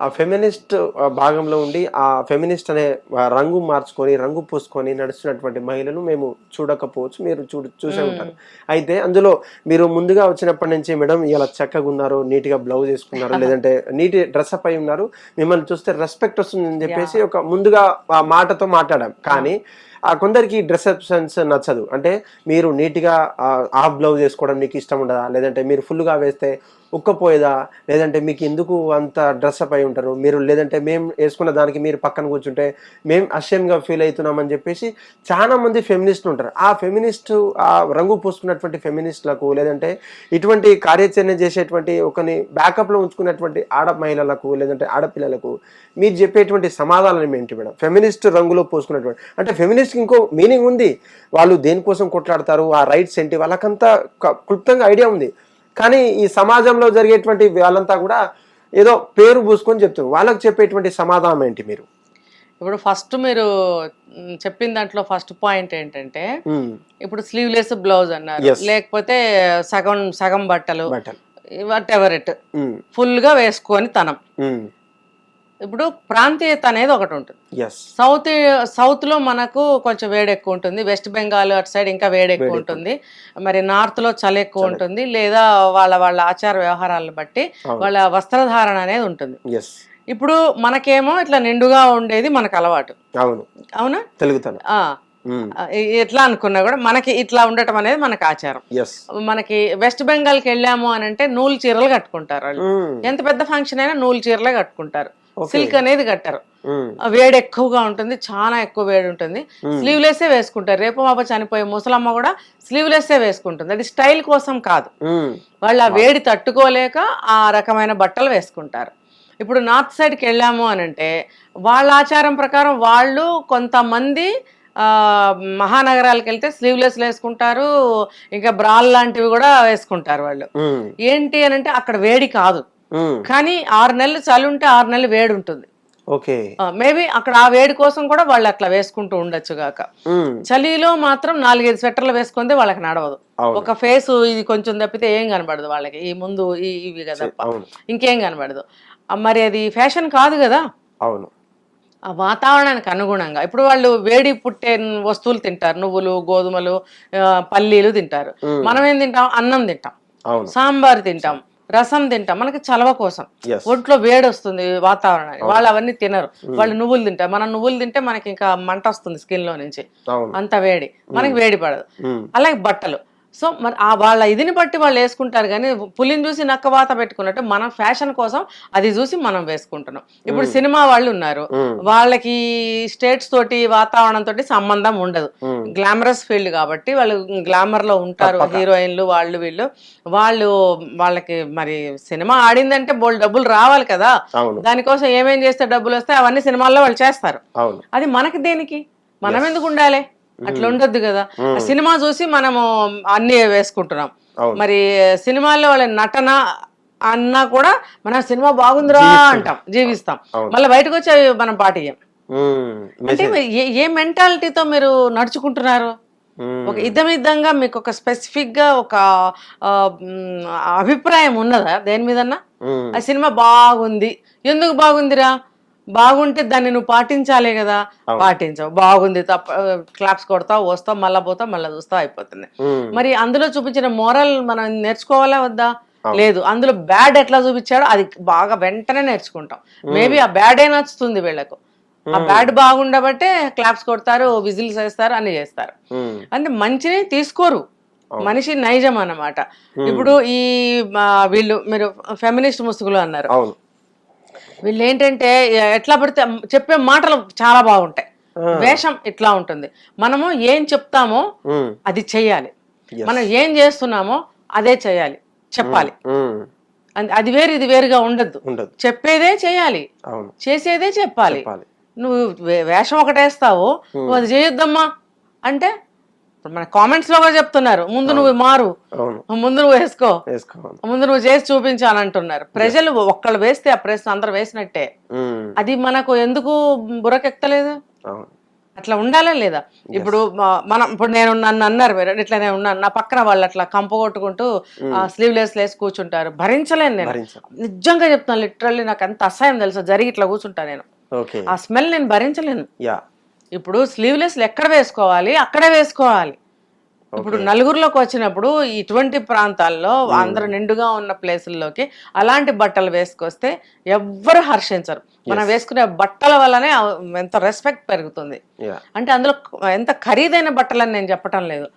ఆ ఫెమినిస్ట్ భాగంలో ఉండి ఆ ఫెమినిస్ట్ అనే రంగు మార్చుకొని రంగు పూసుకొని నడుస్తున్నటువంటి మహిళను మేము చూడకపోవచ్చు. మీరు చూ చూసే ఉంటారు. అయితే అందులో మీరు ముందుగా వచ్చినప్పటి నుంచి మేడం ఇలా చక్కగా ఉన్నారు నీట్గా బ్లౌజ్ వేసుకున్నారు లేదంటే నీట్ డ్రెస్ అప్ అయి ఉన్నారు. మిమ్మల్ని చూస్తే రెస్పెక్ట్ వస్తుందని చెప్పేసి ఒక ముందుగా ఆ మాటతో మాట్లాడాం. కానీ ఆ కొందరికి డ్రెస్ అప్ సెన్స్ నచ్చదు. అంటే మీరు నీట్గా హాఫ్ బ్లౌజ్ వేసుకోవడం మీకు ఇష్టం ఉండదా? లేదంటే మీరు ఫుల్గా వేస్తే ఉక్కపోయేదా? లేదంటే మీకు ఎందుకు అంత డ్రెస్అప్ అయి ఉంటారు? మీరు లేదంటే మేము వేసుకున్న దానికి మీరు పక్కన కూర్చుంటే మేము అసహ్యంగా ఫీల్ అవుతున్నామని చెప్పేసి చాలా మంది ఫెమినిస్టులు ఉంటారు. ఆ ఫెమినిస్ట్ ఆ రంగు పూసుకున్నటువంటి ఫెమినిస్టులకు లేదంటే ఇటువంటి కార్యాచరణ చేసేటువంటి ఒకని బ్యాకప్లో ఉంచుకున్నటువంటి ఆడ మహిళలకు లేదంటే ఆడపిల్లలకు మీరు చెప్పేటువంటి సమాధానం ఏంటి మేడం? ఫెమినిస్ట్ రంగులో పోసుకున్నటువంటి అంటే ఫెమినిస్ట్ ఇంకో మీనింగ్ ఉంది. వాళ్ళు దేనికోసం కొట్లాడతారు? ఆ రైట్స్ ఏంటి? వాళ్ళకంతా క- క్లుప్తంగా ఐడియా ఉంది. కానీ ఈ సమాజంలో జరిగేటువంటి వాళ్ళంతా కూడా ఏదో పేరు పూసుకొని చెప్తారు వాళ్ళకి చెప్పేటువంటి సమాధానం ఏంటి మీరు? ఇప్పుడు ఫస్ట్ మీరు చెప్పిన దాంట్లో ఫస్ట్ పాయింట్ ఏంటంటే ఇప్పుడు స్లీవ్లెస్ బ్లౌజ్ అన్నారు. లేకపోతే సగం సగం బట్టలు వాట్ ఎవర్ ఇట్ ఫుల్గా వేసుకొని తనం. ఇప్పుడు ప్రాంతీయత అనేది ఒకటి ఉంటుంది. సౌత్ సౌత్లో మనకు కొంచెం వేడి ఎక్కువ ఉంటుంది. వెస్ట్ బెంగాల్ అటు సైడ్ ఇంకా వేడి ఎక్కువ ఉంటుంది. మరి నార్త్లో చలి ఎక్కువ ఉంటుంది. లేదా వాళ్ళ వాళ్ళ ఆచార వ్యవహారాలను బట్టి. వాళ్ళ వస్త్రధారణ అనేది ఉంటుంది. ఇప్పుడు మనకేమో ఇట్లా నిండుగా ఉండేది మనకు అలవాటు. అవును. అవునా? తెలుగుతాను. ఎట్లా అనుకున్నా కూడా మనకి ఇట్లా ఉండటం అనేది మనకు ఆచారం. మనకి వెస్ట్ బెంగాల్కి వెళ్ళాము అని అంటే నూలు చీరలు కట్టుకుంటారు వాళ్ళు. ఎంత పెద్ద ఫంక్షన్ అయినా నూలు చీరలే కట్టుకుంటారు. సిల్క్ అనేది కట్టరు. ఆ వేడి ఎక్కువగా ఉంటుంది చాలా ఎక్కువ వేడి ఉంటుంది. స్లీవ్లెస్సే వేసుకుంటారు. రేపు మాప చనిపోయే ముసలమ్మ కూడా స్లీవ్లెస్సే వేసుకుంటుంది. అది స్టైల్ కోసం కాదు. వాళ్ళు ఆ వేడి తట్టుకోలేక ఆ రకమైన బట్టలు వేసుకుంటారు. ఇప్పుడు నార్త్ సైడ్కి వెళ్ళాము అని అంటే వాళ్ళ ఆచారం ప్రకారం వాళ్ళు కొంతమంది ఆ, మహానగరాలకు వెళ్తే స్లీవ్లెస్ వేసుకుంటారు ఇంకా బ్రాల్ లాంటివి కూడా వేసుకుంటారు వాళ్ళు. ఏంటి అని అంటే అక్కడ వేడి కాదు. కానీ ఆరు నెలలు చలి ఉంటే ఆరు నెలలు వేడి ఉంటుంది ఓకే మేబీ అక్కడ ఆ వేడి కోసం కూడా వాళ్ళు అట్లా వేసుకుంటూ ఉండొచ్చు గాక. చలిలో మాత్రం నాలుగైదు స్వెటర్లు వేసుకుంటే వాళ్ళకి నడవదు. ఒక ఫేస్ ఇది కొంచెం తప్పితే ఏం కనబడదు వాళ్ళకి. ఈ ముందు ఇవి కదా ఇంకేం కనబడదు. మరి అది ఫ్యాషన్ కాదు కదా? అవును. ఆ వాతావరణానికి అనుగుణంగా. ఇప్పుడు వాళ్ళు వేడి పుట్టే వస్తువులు తింటారు. నువ్వులు గోధుమలు పల్లీలు తింటారు. మనం ఏం తింటాం? అన్నం తింటాం. సాంబార్ తింటాం. రసం తింటాం. మనకి చలవ కోసం. ఒంట్లో వేడి వస్తుంది వాతావరణానికి వాళ్ళు అవన్నీ తినరు. వాళ్ళు నువ్వులు తింటారు. మనం నువ్వులు తింటే మనకి ఇంకా మంట వస్తుంది స్కిన్లో నుంచి అంత వేడి. మనకి వేడి పడదు. ఉమ్, అలాగే బట్టలు. సో మరి ఆ వాళ్ళ ఇదిని బట్టి వాళ్ళు వేసుకుంటారు కానీ పులిని చూసి నక్కవాత పెట్టుకున్నట్టు మనం ఫ్యాషన్ కోసం అది చూసి మనం వేసుకుంటున్నాం. ఇప్పుడు సినిమా వాళ్ళు ఉన్నారు. వాళ్ళకి స్టేట్స్ తోటి వాతావరణం తోటి సంబంధం ఉండదు. గ్లామరస్ ఫీల్డ్ కాబట్టి వాళ్ళు గ్లామర్లో ఉంటారు హీరోయిన్లు వాళ్ళు వీళ్ళు. వాళ్ళు వాళ్ళకి మరి సినిమా ఆడిందంటే బోల్ డబ్బులు రావాలి కదా. దానికోసం ఏమేం చేస్తే డబ్బులు వస్తాయి అవన్నీ సినిమాల్లో వాళ్ళు చేస్తారు. అది మనకి దేనికి? మనం ఎందుకు ఉండాలి? అట్లా ఉండొద్దు కదా. ఆ సినిమా చూసి మనము అన్ని వేసుకుంటున్నాం. మరి సినిమాల్లో వాళ్ళ నటన అన్నా కూడా మనం సినిమా బాగుందిరా అంటాం జీవిస్తాం. మళ్ళీ బయటకు వచ్చి అవి మనం పాటియ్యం. అంటే ఏ- మెంటాలిటీతో మీరు నడుచుకుంటున్నారు? ఒక ఇద్దమిద్దంగా మీకు ఒక స్పెసిఫిక్గా ఒక అభిప్రాయం ఉన్నదా దేని మీదన్నా? ఆ సినిమా బాగుంది. ఎందుకు బాగుందిరా? బాగుంటే దాన్ని నువ్వు పాటించాలే కదా. పాటించవు. బాగుంది తప్ప క్లాప్స్ కొడతావు వస్తావు మళ్ళా పోతావు మళ్ళీ చూస్తావు అయిపోతుంది. మరి అందులో చూపించిన మోరల్ మనం నేర్చుకోవాలా వద్దా? లేదు. అందులో బ్యాడ్ ఎట్లా చూపించాడో అది బాగా వెంటనే నేర్చుకుంటాం. మేబీ ఆ బ్యాడే నచ్చుతుంది వీళ్ళకు. ఆ బ్యాడ్ బాగుండబట్టే క్లాప్స్ కొడతారు విజిల్స్ వేస్తారు అన్ని చేస్తారు. అంటే మంచిని తీసుకోరు. మనిషి నైజం అన్నమాట. ఇప్పుడు ఈ వీళ్ళు మీరు ఫెమినిస్ట్ ముసుగులు అన్నారు. వీళ్ళు ఏంటంటే ఎట్లా పడితే చెప్పే మాటలు చాలా బాగుంటాయి. వేషం ఇట్లా ఉంటుంది. మనము ఏం చెప్తామో అది చెయ్యాలి. మనం ఏం చేస్తున్నామో అదే చేయాలి చెప్పాలి. అది వేరు ఇది వేరుగా ఉండద్దు. ఉండదు చెప్పేదే చేయాలి చేసేదే చెప్పాలి. నువ్వు వేషం ఒకటేస్తావు. నువ్వు అది చేయొద్దమ్మా. అంటే ఇప్పుడు మన కామెంట్స్లో కూడా చెప్తున్నారు. ముందు నువ్వు మారు. ముందు నువ్వు వేసుకో. ముందు నువ్వు చేసి చూపించాలంటున్నారు. ప్రజలు ఒక్కళ్ళు వేస్తే ఆ ప్రశ్న అందరు వేసినట్టే. అది మనకు ఎందుకు బుర్రకెక్కలేదు? అట్లా ఉండాలా లేదా? ఇప్పుడు మనం ఇప్పుడు నేను నన్ను అన్నారు మీరు ఇట్లా నేను ఉన్నాను. నా పక్కన వాళ్ళు అట్లా కంప కొట్టుకుంటూ స్లీవ్లెస్ లేసి కూర్చుంటారు. భరించలేను నేను. నిజంగా చెప్తాను లిటరల్లీ నాకు ఎంత అసహ్యం తెలుసా? జరిగి ఇట్లా కూర్చుంటా నేను. ఆ స్మెల్ నేను భరించలేను. ఇప్పుడు స్లీవ్లెస్ ఎక్కడ వేసుకోవాలి? అక్కడే వేసుకోవాలి. ఇప్పుడు నలుగురిలోకి వచ్చినప్పుడు ఇటువంటి ప్రాంతాల్లో అందరూ నిండుగా ఉన్న ప్లేసుల్లోకి అలాంటి బట్టలు వేసుకొస్తే ఎవ్వరు హర్షించరు. మనం వేసుకునే బట్టల వల్లనే ఎంత రెస్పెక్ట్ పెరుగుతుంది. అంటే అందులో ఎంత ఖరీదైన బట్టలని నేను చెప్పటం లేదు.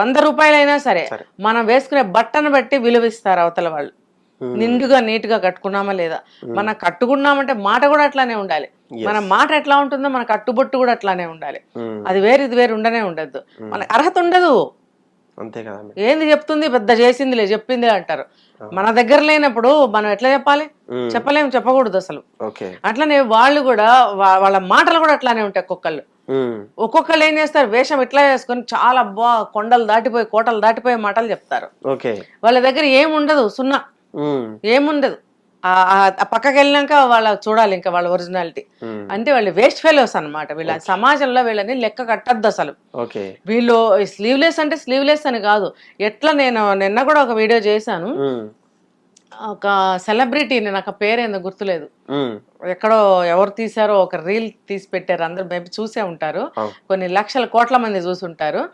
వంద రూపాయలైనా సరే. మనం వేసుకునే బట్టను బట్టి విలువిస్తారు అవతల వాళ్ళు. నిండుగా నీట్గా కట్టుకున్నామా లేదా? మనం కట్టుకున్నామంటే మాట కూడా అట్లానే ఉండాలి. మన మాట ఎట్లా ఉంటుందో మన కట్టుబొట్టు కూడా అట్లానే ఉండాలి. మ్మ్. అది వేరు ఇది వేరు ఉండనే ఉండద్దు మన అర్హత ఉండదు. అంతే కదా ఏంది చెప్తుంది? పెద్ద చేసిందిలే చెప్పింది అంటారు. మన దగ్గర లేనప్పుడు మనం ఎట్లా చెప్పాలి? మ్మ్. చెప్పలేము చెప్పకూడదు అసలు. అట్లనే వాళ్ళు కూడా వాళ్ళ మాటలు కూడా అట్లానే ఉంటాయి ఒక్కొక్కళ్ళు. ఒక్కొక్కళ్ళు ఏం చేస్తారు? వేషం ఇట్లా వేసుకొని చాలా బా కొండలు దాటిపోయి కోటలు దాటిపోయి మాటలు చెప్తారు. వాళ్ళ దగ్గర ఏముండదు సున్నా. ఏముండదు. ఆ- పక్కకి వెళ్ళినాక వాళ్ళ చూడాలి ఇంకా వాళ్ళ ఒరిజినాలిటీ. అంటే వాళ్ళు వేస్ట్ ఫెలోస్ అన్నమాట. వీళ్ళ సమాజంలో వీళ్ళని లెక్క కట్టద్దు అసలు. వీళ్ళు స్లీవ్లెస్ అంటే స్లీవ్లెస్ అని కాదు. ఎట్లా నేను నిన్న కూడా ఒక వీడియో చేశాను. ఒక సెలబ్రిటీని నాకు ఏందో గుర్తులేదు. ఎక్కడో ఎవరు తీశారో ఒక రీల్ తీసి పెట్టారు. అందరు మేబీ చూసే ఉంటారు. కొన్ని లక్షల కోట్ల మంది చూసుంటారు.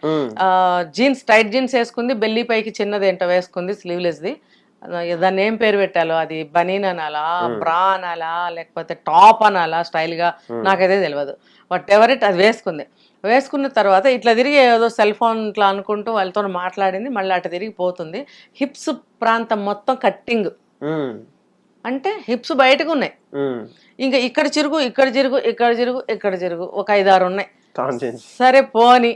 జీన్స్ టైట్ జీన్స్ వేసుకుంది బెల్లి పైకి చిన్నది ఏంటో వేసుకుంది స్లీవ్లెస్ ది ఆ, దాన్ని ఏం పేరు పెట్టాలో? అది బనీన్ అనాలా బ్రా అనాలా లేకపోతే టాప్ అనాలా స్టైల్గా నాకైతే తెలియదు బట్ ఎవర్ ఇట్ అది వేసుకుంది. వేసుకున్న తర్వాత ఇట్లా తిరిగి ఏదో సెల్ ఫోన్ ఇట్లా అనుకుంటూ వాళ్ళతో మాట్లాడింది మళ్ళీ అటు తిరిగి పోతుంది. హిప్స్ ప్రాంతం మొత్తం కట్టింగ్. అంటే హిప్స్ బయటకు ఉన్నాయి. ఇంకా ఇక్కడ చిరుగు ఇక్కడ చిరుగు ఇక్కడ చిరుగు ఇక్కడ చిరుగు ఒక ఐదారు ఉన్నాయి. సరే పోని.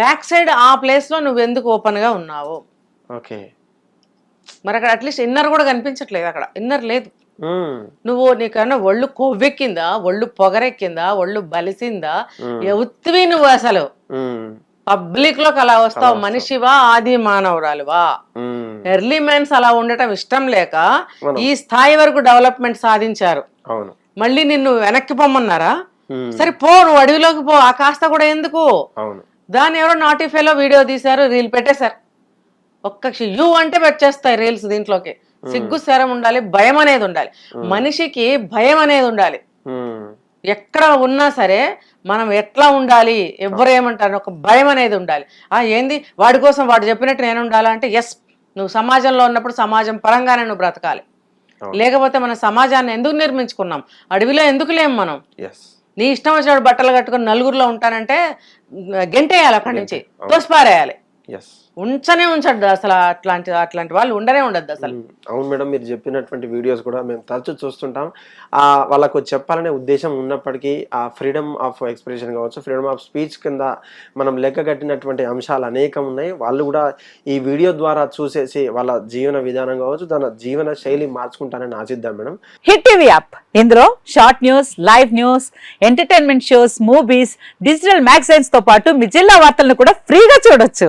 బ్యాక్ సైడ్ ఆ ప్లేస్లో నువ్వు ఎందుకు ఓపెన్గా ఉన్నావు? ఓకే. మరి అక్కడ అట్లీస్ట్ ఇన్నర్ కూడా కనిపించట్లేదు అక్కడ. ఇన్నర్ లేదు. నువ్వు నీకన్నా ఒళ్ళు కొవ్వెక్కిందా? ఒళ్ళు పొగరెక్కిందా? ఒళ్ళు బలిసిందా? ఎవుత్తివి నువ్వు అసలు. పబ్లిక్లోకి అలా వస్తావు. మనిషివా ఆది మానవురాలువా. ఎర్లీ మ్యాన్స్ అలా ఉండటం ఇష్టం లేక ఈ స్థాయి వరకు డెవలప్మెంట్ సాధించారు. మళ్ళీ నిన్ను వెనక్కి పొమ్మన్నారా? మ్మ్. సరే పో నువ్వు అడవిలోకి పో. ఆ కాస్త కూడా ఎందుకు? దాన్ని ఎవరో నాటిఫైలో వీడియో తీశారు రీల్ పెట్టేశారు. ఒక్క యూ అంటే పెట్టేస్తాయి రీల్స్ దీంట్లోకి. సిగ్గు శరం ఉండాలి భయం అనేది ఉండాలి. మనిషికి భయం అనేది ఉండాలి. ఎక్కడ ఉన్నా సరే మనం ఎట్లా ఉండాలి? ఎవరు ఏమంటారు? ఒక భయం అనేది ఉండాలి. ఆ ఏంది? వాడి కోసం వాడు చెప్పినట్టు నేను ఉండాలా అంటే ఎస్ నువ్వు సమాజంలో ఉన్నప్పుడు సమాజం పరంగానే నువ్వు బ్రతకాలి. లేకపోతే మన సమాజాన్ని ఎందుకు నిర్మించుకున్నాం? అడవిలో ఎందుకు లేము మనం? నీ ఇష్టం వచ్చినప్పుడు బట్టలు కట్టుకొని నలుగురిలో ఉంటానంటే గెంటేయాలి అక్కడి నుంచి. తోసిపారేయాలి. ఉంచనే ఉంచద్దు అసలు అట్లాంటి అట్లాంటి వాళ్ళు ఉండనే ఉండద్దు అసలు. అవును మేడం మీరు చెప్పినటువంటి వీడియోస్ కూడా మేము తరచూ చూస్తుంటాం. ఆ వాళ్ళకు చెప్పాలనే ఉద్దేశం ఉన్నప్పటికీ ఆ ఫ్రీడమ్ ఆఫ్ ఎక్స్ప్రెషన్ కావచ్చు ఫ్రీడమ్ ఆఫ్ స్పీచ్ కింద మనం లెక్క కట్టినటువంటి అంశాలు అనేకం ఉన్నాయి. వాళ్ళు కూడా ఈ వీడియో ద్వారా చూసేసి వాళ్ళ జీవన విధానం కావచ్చు తన జీవన శైలి మార్చుకుంటారని ఆశిద్దాం మేడం. Hit TV app. ఇందులో short news live news entertainment shows movies digital మ్యాగజైన్స్తో పాటు మీ జిల్లా వార్తలను కూడా ఫ్రీగా చూడొచ్చు.